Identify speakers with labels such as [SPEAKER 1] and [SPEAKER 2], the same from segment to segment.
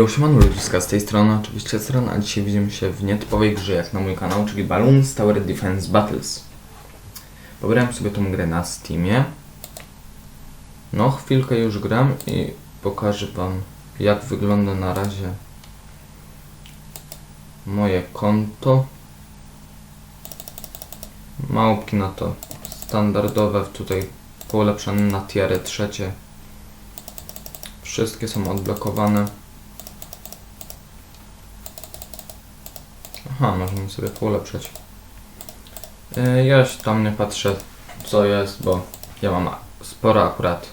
[SPEAKER 1] Jo, siemano ludziska, z tej strony oczywiście strona, a dzisiaj widzimy się w nietypowej grze jak na mój kanał, czyli Balloons Tower Defense Battles. Pobrałem sobie tą grę na Steamie. No, chwilkę już gram i pokażę wam jak wygląda na razie moje konto. Małpki na to standardowe, tutaj polepszone na tiery trzecie. Wszystkie są odblokowane. Aha, możemy sobie polepszać. Yy, ja już tam nie patrzę co jest, bo ja mam sporo akurat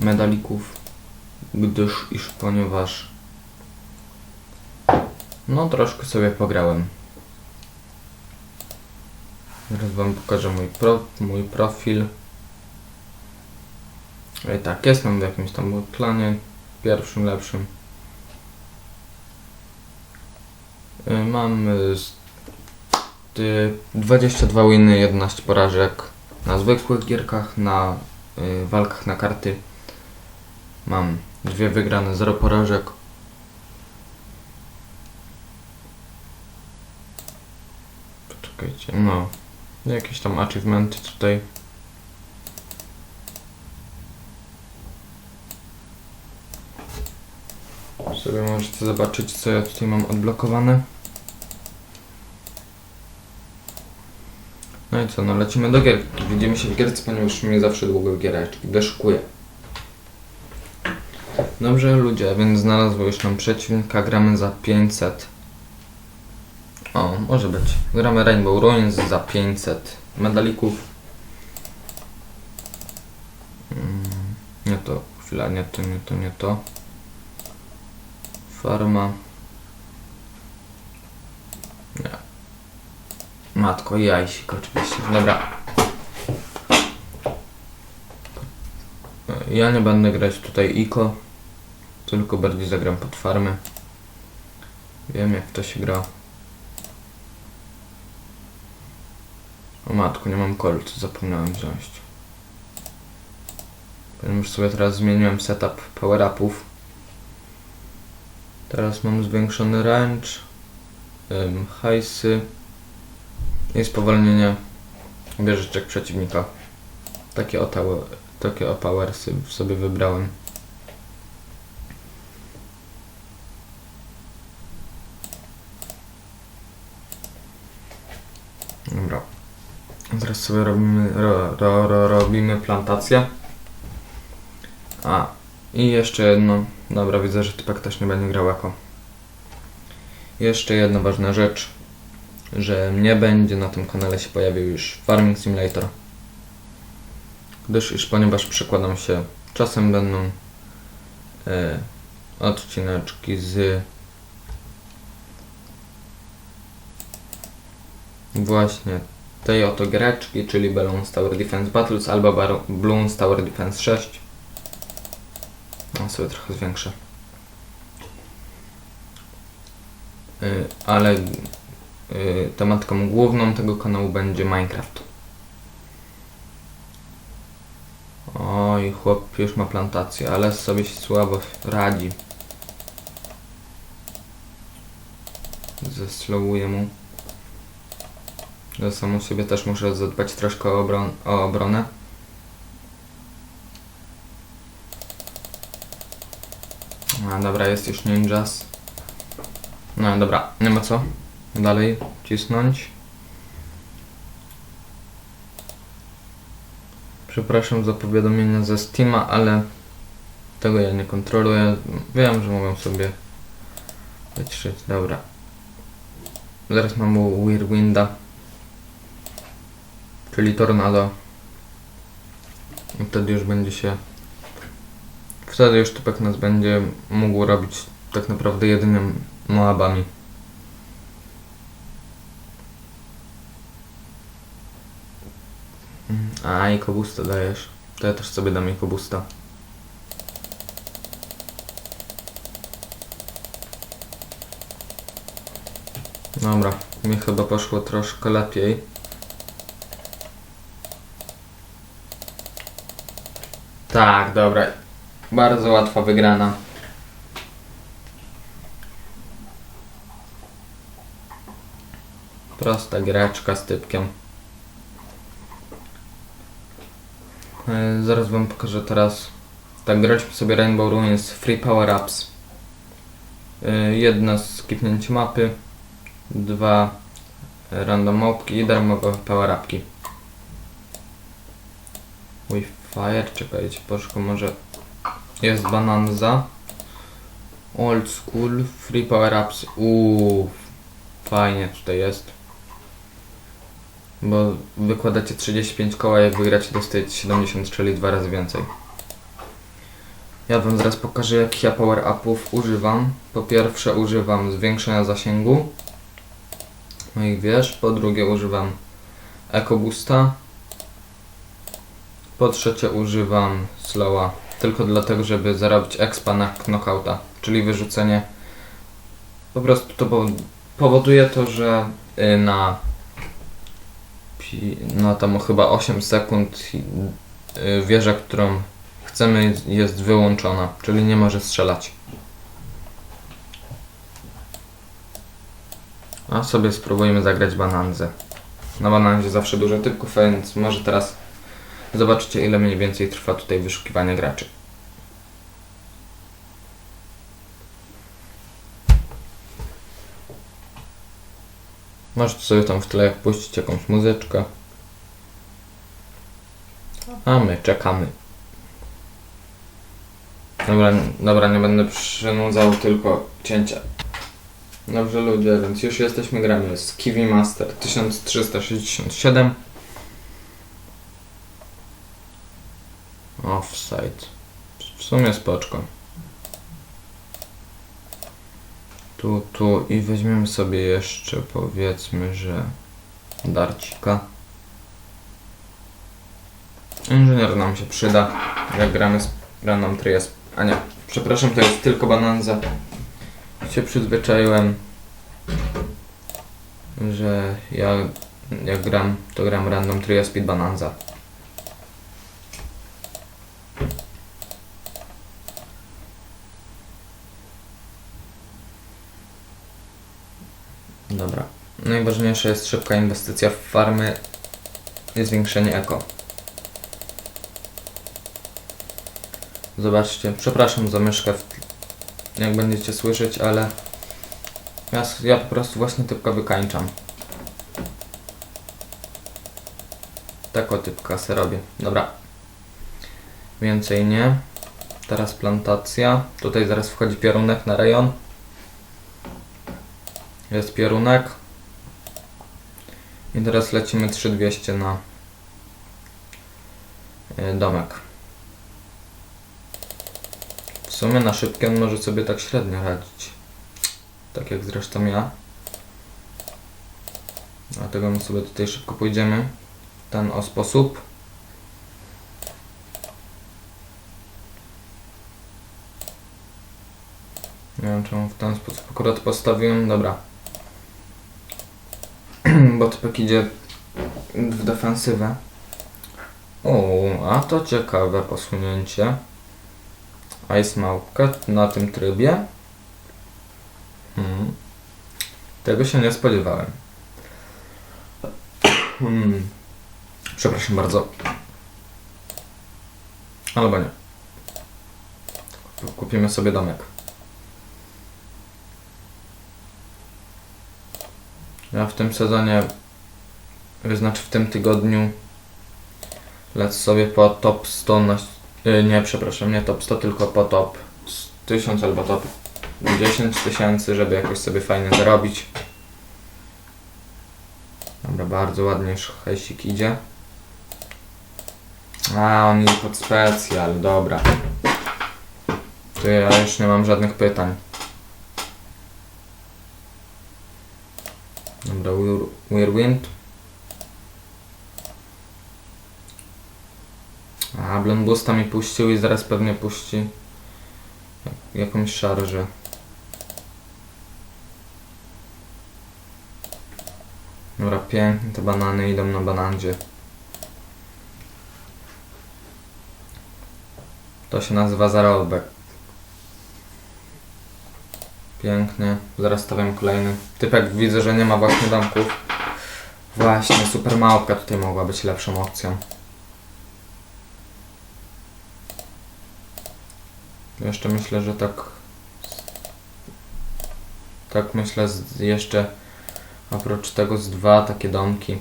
[SPEAKER 1] medalików, gdyż iż ponieważ no troszkę sobie pograłem. Teraz wam pokażę mój, pro, mój profil. I tak, jestem w jakimś tam planie, pierwszym, lepszym. Y, Mam y, y, 22 winy, 11 porażek na zwykłych gierkach, na y, walkach na karty. Mam dwie wygrane, 0 porażek. Poczekajcie, no. Jakieś tam achievementy tutaj. Sobie możecie zobaczyć, co ja tutaj mam odblokowane. No i co, no lecimy do gierki. Widzimy się w gierce, ponieważ mnie zawsze długo giereczki deszukuję. Dobrze ludzie, więc znalazło już nam przeciwnika, gramy za 500. O, może być. Gramy Rainbow Ruins za 500 medalików. Mm, nie to, chwila, nie to, nie to, nie to. Farma. Nie. Matko, jajsik oczywiście. Dobra. Ja nie będę grać tutaj Iko, tylko bardziej zagram pod farmę. Wiem jak to się gra. O matko, nie mam kolcu, zapomniałem wziąć. Już sobie teraz zmieniłem setup power-upów. Teraz mam zwiększony range, ym, hajsy i spowolnienie wieżyczek przeciwnika. Takie takie o powersy sobie wybrałem. Dobra. Teraz sobie robimy, ro, ro, ro, robimy plantację. A, i jeszcze jedno. Dobra, widzę, że typek też nie będzie grał jako. Jeszcze jedna ważna rzecz, że nie będzie na tym kanale się pojawił już Farming Simulator. Gdyż iż ponieważ przekładam się, czasem będą e, odcineczki z właśnie tej oto greczki, czyli Balloons Tower Defense Battles albo Balloons Tower Defense 6. No sobie trochę zwiększę. Y, ale y, tematką główną tego kanału będzie Minecraft. Oj, chłop już ma plantację, ale sobie się słabo radzi. Zeslowuję mu. Ja samą sobie też muszę zadbać troszkę o, obron- o obronę. Dobra, jest już ninjas. No dobra, nie ma co. Dalej cisnąć. Przepraszam za powiadomienia ze Steama, ale tego ja nie kontroluję. Wiem, że mogą sobie wyciszyć. Dobra. Zaraz mam Whirlwinda, czyli tornado. I wtedy już będzie się Wtedy już typek nas będzie mógł robić tak naprawdę jedynym Moabami. A, i kobusta dajesz. To ja też sobie dam i kobusta. Dobra, mi chyba poszło troszkę lepiej. Tak, dobra. Bardzo łatwa wygrana. Prosta graczka z typkiem. E, zaraz wam pokażę teraz. Tak, graćmy sobie Rainbow Ruins Free Power Ups. E, jedna z skipnięcie mapy, dwa random małpki i darmowe power upki. Wi-Fi, czekajcie, poszukam może jest Bananza. Old school, free power ups. Uuu, fajnie tutaj jest. Bo wykładacie 35 koła, jak wygracie dostajecie 70, czyli dwa razy więcej. Ja wam zaraz pokażę jakich ja power upów używam. Po pierwsze używam zwiększenia zasięgu moich wież. Po drugie używam Eco Boosta. Po trzecie używam Slowa. Tylko dlatego, żeby zarobić expa na knockouta. Czyli wyrzucenie. Po prostu to powo- powoduje to, że y, na na tam chyba 8 sekund y, wieża, którą chcemy jest wyłączona, czyli nie może strzelać. A sobie spróbujemy zagrać bananzę. Na bananzie zawsze dużo typków, więc może teraz zobaczycie ile mniej więcej trwa tutaj wyszukiwanie graczy. Możecie sobie tam w tle puścić jakąś muzyczkę. A my czekamy. Dobra, dobra, nie będę przynudzał, tylko cięcia. Dobrze ludzie, więc już jesteśmy gramy z Kiwi Master 1367. Offside. W sumie spoczko. Tu, tu i weźmiemy sobie jeszcze powiedzmy, że darcika. Inżynier nam się przyda, jak gramy z Random Trias. A nie, przepraszam, to jest tylko bananza. Się przyzwyczaiłem, że ja jak gram, to gram Random Trio Speed Bananza. Dobra. Najważniejsza jest szybka inwestycja w farmy i zwiększenie eko. Zobaczcie, przepraszam za myszkę, jak będziecie słyszeć, ale ja, ja po prostu właśnie typka wykańczam. Taką typka se robię. Dobra. Więcej nie. Teraz plantacja. Tutaj zaraz wchodzi piorunek na rejon. Jest piorunek. I teraz lecimy 3200 na y, domek. W sumie na szybkie on może sobie tak średnio radzić. Tak jak zresztą ja. Dlatego my sobie tutaj szybko pójdziemy. Ten o sposób. Nie wiem czemu w ten sposób akurat postawiłem. Dobra. Bo typek idzie w defensywę. O, a to ciekawe posunięcie. Ice Małpka na tym trybie. Hmm. Tego się nie spodziewałem. Hmm. Przepraszam bardzo. Albo nie. Kupimy sobie domek. Ja w tym sezonie, znaczy w tym tygodniu lecę sobie po top 100 na, y, nie przepraszam, nie top 100, tylko po top 1000 albo top 10 tysięcy, żeby jakoś sobie fajnie zarobić. Dobra, bardzo ładnie już hejsik idzie. A, on idzie pod specjal, dobra. To ja już nie mam żadnych pytań. Dobra, Weir- Whirlwind. A, Blend Boosta mi puścił i zaraz pewnie puści jak- jakąś szarżę. Dobra, pięknie, te banany idą na banandzie. To się nazywa zarobek. Pięknie. Zaraz stawiam kolejny. Typek widzę, że nie ma właśnie domków. Właśnie, super małpka tutaj mogła być lepszą opcją. Jeszcze myślę, że tak. Tak myślę, z, jeszcze oprócz tego z dwa takie domki.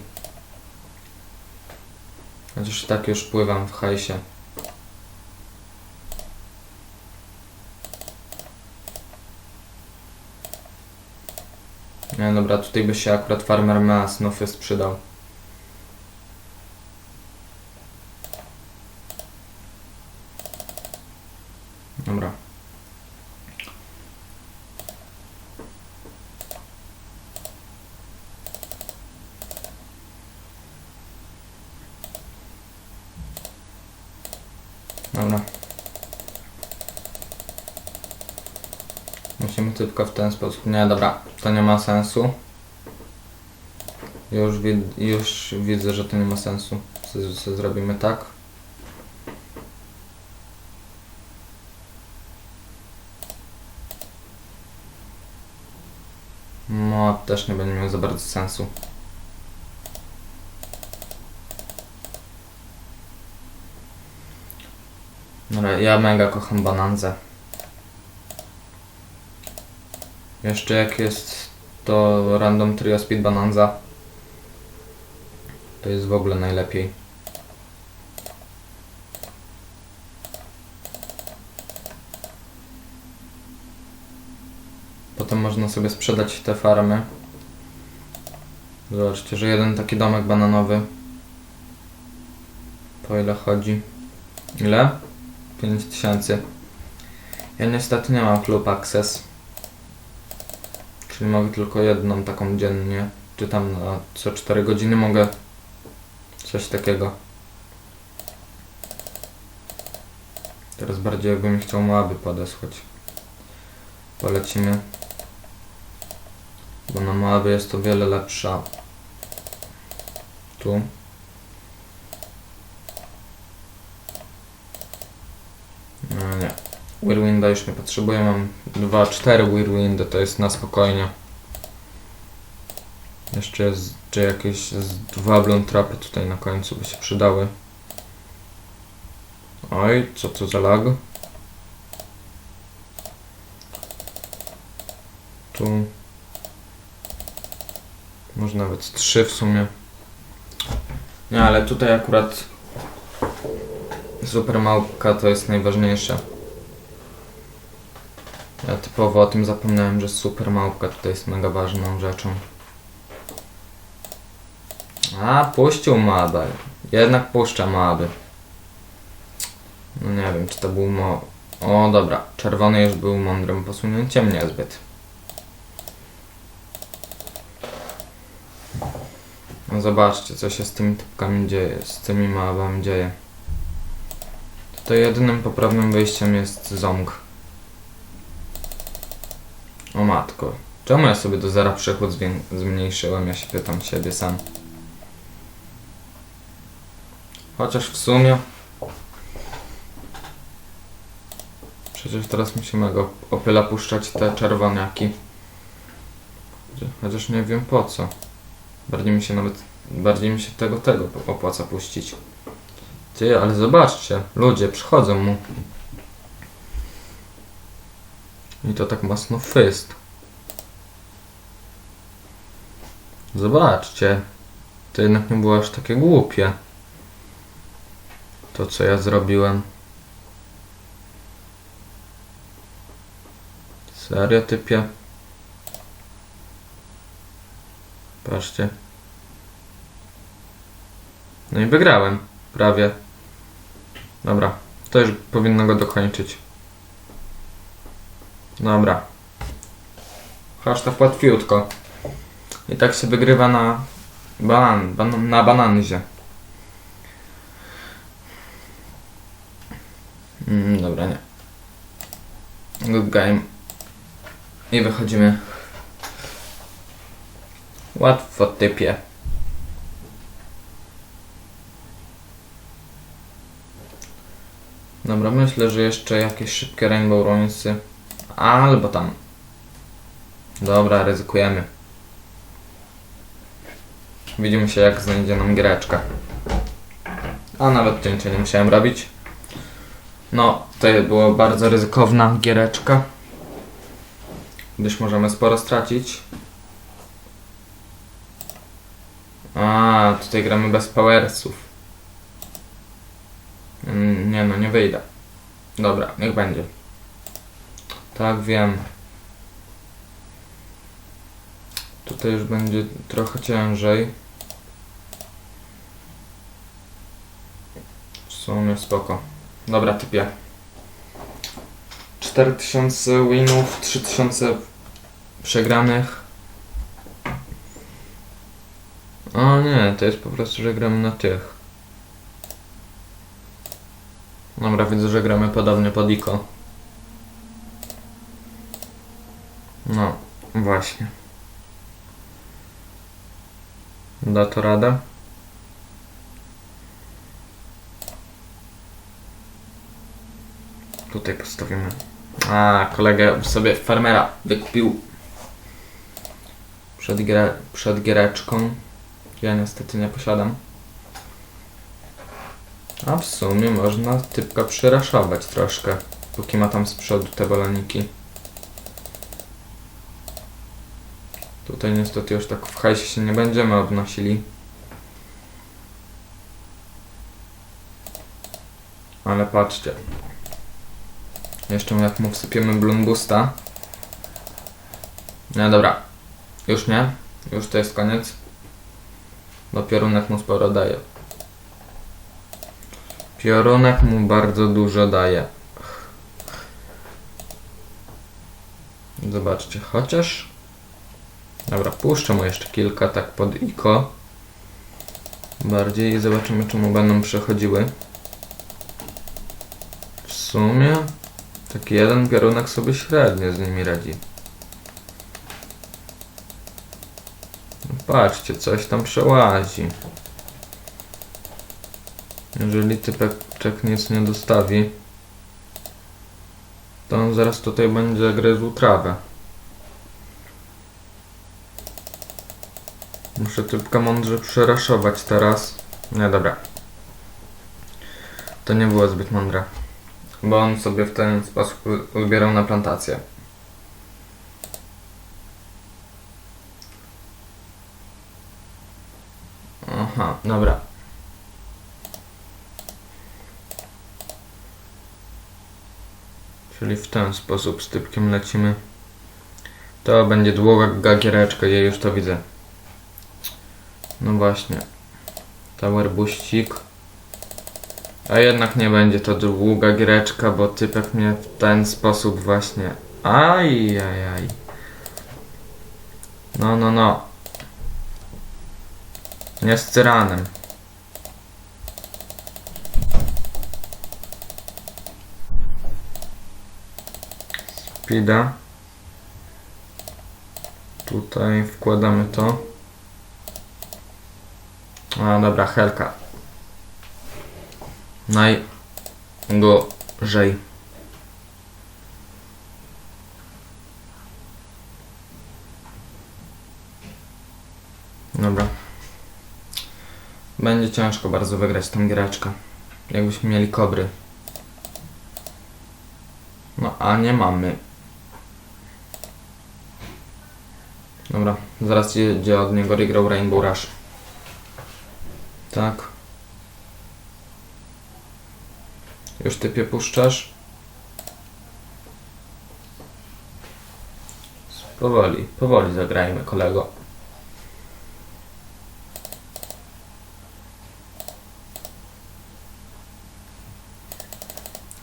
[SPEAKER 1] Chociaż i tak już pływam w hajsie. Nie, dobra, tutaj by się akurat farmer Mass Nofy sprzedał. Dobra. Dobra. Musimy tylko w ten sposób. Nie, dobra, to nie ma sensu. Już, wid- już widzę, że to nie ma sensu. Co, zrobimy tak? No, też nie będzie miał za bardzo sensu. Dobra, ja mega kocham bananzę. Jeszcze jak jest to Random Trio Speed Bananza. To jest w ogóle najlepiej. Potem można sobie sprzedać te farmy. Zobaczcie, że jeden taki domek bananowy. Po ile chodzi? Ile? 5000. Ja niestety nie mam Club Access. Czyli mogę tylko jedną taką dziennie. Czy tam na co 4 godziny mogę coś takiego. Teraz bardziej jakbym chciał Moaby podesłać. Polecimy. Bo na Moaby jest o wiele lepsza. Tu. No nie. Whirlwinda już nie potrzebuję, mam 2-4 Whirlwindy, to jest na spokojnie. Jeszcze jest, jakieś z dwa Blown Trapy tutaj na końcu by się przydały. Oj, co to za lag? Tu. Może nawet trzy w sumie. Nie, ale tutaj akurat super małpka to jest najważniejsze. Ja typowo o tym zapomniałem, że super małpka tutaj jest mega ważną rzeczą. A, puścił Mabel. Jednak puszcza Maby. No nie wiem, czy to był mo... O, dobra. Czerwony już był mądrym posunięciem, niezbyt. No zobaczcie, co się z tymi typkami dzieje, z tymi małami dzieje. Tutaj jedynym poprawnym wyjściem jest ząg. Matko. Czemu ja sobie do zera przychód zwię- zmniejszyłem? Ja się pytam siebie sam. Chociaż w sumie... Przecież teraz musimy go opyla puszczać te czerwoniaki. Chociaż nie wiem po co. Bardziej mi się nawet... Bardziej mi się tego, tego opłaca puścić. Ty, ale zobaczcie. Ludzie przychodzą mu. I to tak mocno fyst. Zobaczcie. To jednak nie było aż takie głupie. To co ja zrobiłem. Serio typie? Patrzcie. No i wygrałem. Prawie. Dobra. To już powinno go dokończyć. Dobra. Hashtag łatwiutko. I tak się wygrywa na banan, ban, na bananzie. Mm, dobra, nie. Good game. I wychodzimy. Łatwo typie. Dobra, myślę, że jeszcze jakieś szybkie Rainbow Ruinsy. Albo tam. Dobra, ryzykujemy. Widzimy się jak znajdzie nam giereczka. A nawet cięcia nie musiałem robić. No, to była bardzo ryzykowna giereczka. Gdyż możemy sporo stracić. A, tutaj gramy bez powersów. Mm, Nie no, nie wyjdę. Dobra, niech będzie. Tak, wiem. Tutaj już będzie trochę ciężej. W sumie spoko. Dobra, typie. 4000 winów, 3000 przegranych. O nie, to jest po prostu, że gramy na tych. Dobra, widzę, że gramy podobnie pod ICO. No, właśnie. Da to radę? Tutaj postawimy. A, kolega sobie farmera wykupił przed, gier przed giereczką. Ja niestety nie posiadam. A w sumie można typka przyraszować troszkę, póki ma tam z przodu te baloniki. Tutaj niestety już tak w hajsie się nie będziemy obnosili. Ale patrzcie. Jeszcze jak mu wsypiemy Bloom Boosta. Nie, dobra. Już nie. Już to jest koniec. Bo piorunek mu sporo daje. Piorunek mu bardzo dużo daje. Zobaczcie, chociaż... Dobra, puszczę mu jeszcze kilka tak pod iko. Bardziej i zobaczymy, czy mu będą przechodziły. W sumie taki jeden piorunek sobie średnio z nimi radzi. No Patrzcie, coś tam przełazi. Jeżeli typeczek nic nie dostawi, to on zaraz tutaj będzie gryzł trawę. Muszę typka mądrze przeraszować teraz. Nie, dobra. To nie było zbyt mądre. Bo on sobie w ten sposób uzbierał na plantację. Aha, dobra. Czyli w ten sposób z typkiem lecimy. To będzie długa giereczka, ja już to widzę. No właśnie. Tower buścik. A jednak nie będzie to długa giereczka, bo typek mnie w ten sposób właśnie... Aj, aj, aj. No, no, no. Nie z tyranem. Speeda. Tutaj wkładamy to. A dobra, helka. Najgorzej. Dobra. Będzie ciężko bardzo wygrać tą giereczkę. Jakbyśmy mieli kobry. No, a nie mamy. Dobra, zaraz jedzie od niego Regrow Rainbow Rush. Tak. Już typie puszczasz? Powoli, powoli zagrajmy, kolego.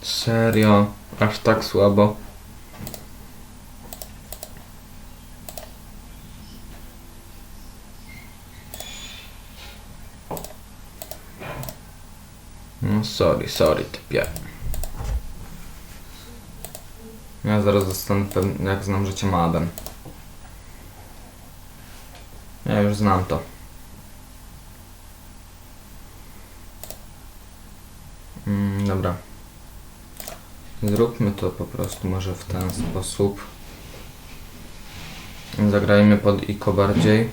[SPEAKER 1] Serio? Aż tak słabo? Sorry typie. Ja zaraz zostanę pewny, jak znam życie Madem. Ja już znam to. Mm, dobra. Zróbmy to po prostu może w ten sposób. Zagrajmy pod Iko bardziej.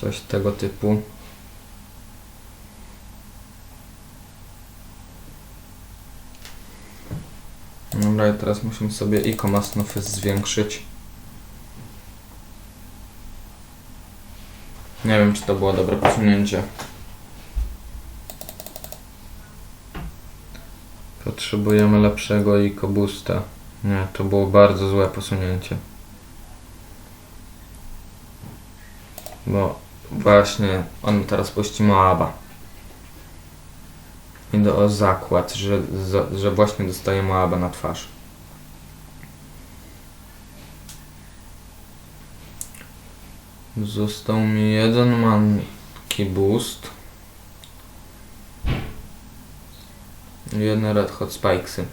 [SPEAKER 1] Coś tego typu. Dobra, teraz musimy sobie e-commerce office zwiększyć. Nie wiem, czy to było dobre posunięcie. Potrzebujemy lepszego e-boosta. Nie, to było bardzo złe posunięcie. Bo właśnie on teraz puści Moaba. O zakład, że, że- właśnie dostaje Moaba na twarz. Został mi jeden manki boost. Jedne red hot spikesy.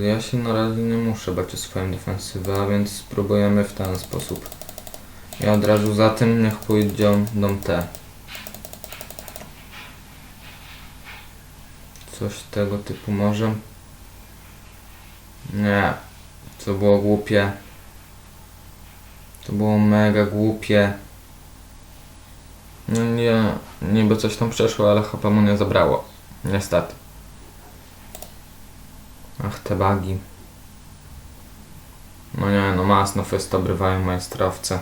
[SPEAKER 1] Ja się na razie nie muszę bać o swoją defensywę, a więc spróbujemy w ten sposób. Ja od razu za tym niech pójdą dom Coś tego typu może. Nie. To było głupie. To było mega głupie. No nie, niby coś tam przeszło, ale chyba mu nie zabrało. Niestety. Ach, te bugi. No nie, no masno fest obrywają majstrowce.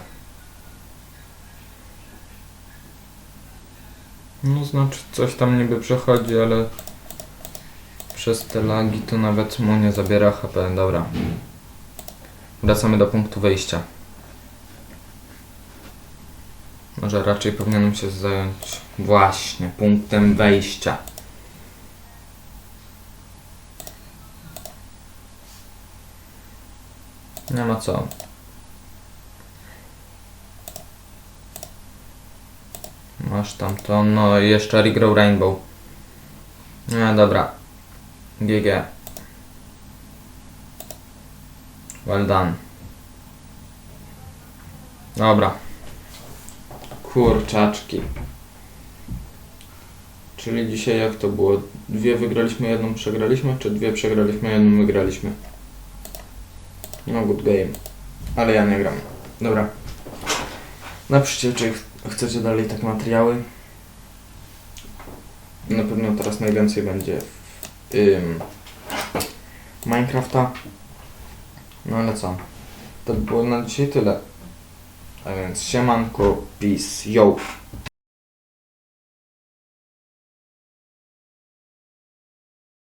[SPEAKER 1] No znaczy coś tam niby przechodzi, ale przez te lagi to nawet mu nie zabiera HP. Dobra. Wracamy do punktu wyjścia. Może raczej powinienem się zająć właśnie punktem wejścia. Nie ma co. Masz tam to, no jeszcze Regrow Rainbow. No dobra. GG. Well done. Dobra. Kurczaczki. Czyli dzisiaj jak to było? Dwie wygraliśmy, jedną przegraliśmy, czy dwie przegraliśmy, jedną wygraliśmy? No good game. Ale ja nie gram. Dobra. Napiszcie, czy ch- chcecie dalej tak materiały. Na pewno teraz najwięcej będzie ym, Minecrafta. No ale co? To by było na dzisiaj tyle. A więc siemanko, peace, yo!